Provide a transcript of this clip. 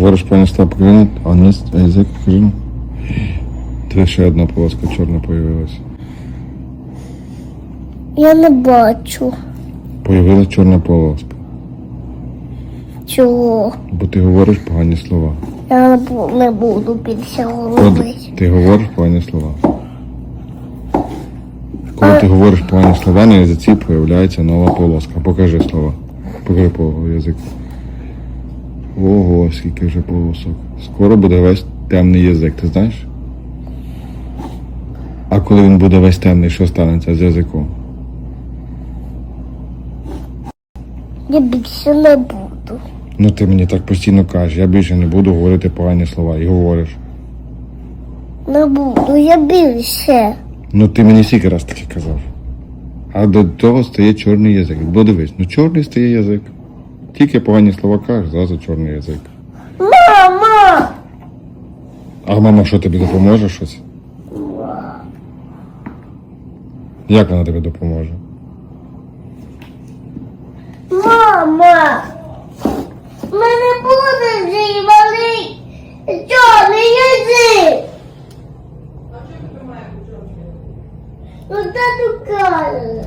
говориш погані слова, покажи, а не язик покажи. Тебе ще одна полоска чорна появилась. Я не бачу. Появилась чорна полоска. Чого? Бо ти говориш погані слова. Я не буду більше говорити. ти говориш погані слова. Коли ти говориш погані слова, на язиці появляється нова полоска. Покажи слова. Покажи по язик. Ого, скільки вже полосок. Скоро буде весь темний язик, ти знаєш? А коли він буде весь темний, що станеться з язиком? Я більше не буду. Ну ти мені так постійно кажеш, я більше не буду говорити погані слова. І говориш. Не буду, я більше. Ну ти мені скільки раз таке казав. А до того стає чорний язик. Бо дивись, ну чорний стає язик. Тільки погані слова кажеш, зразу чорний язик. Мама! А мама що тобі допоможе щось? Як вона тобі допоможе? Мама! В мене буде цей малий чорний язик. Ну, тату каже.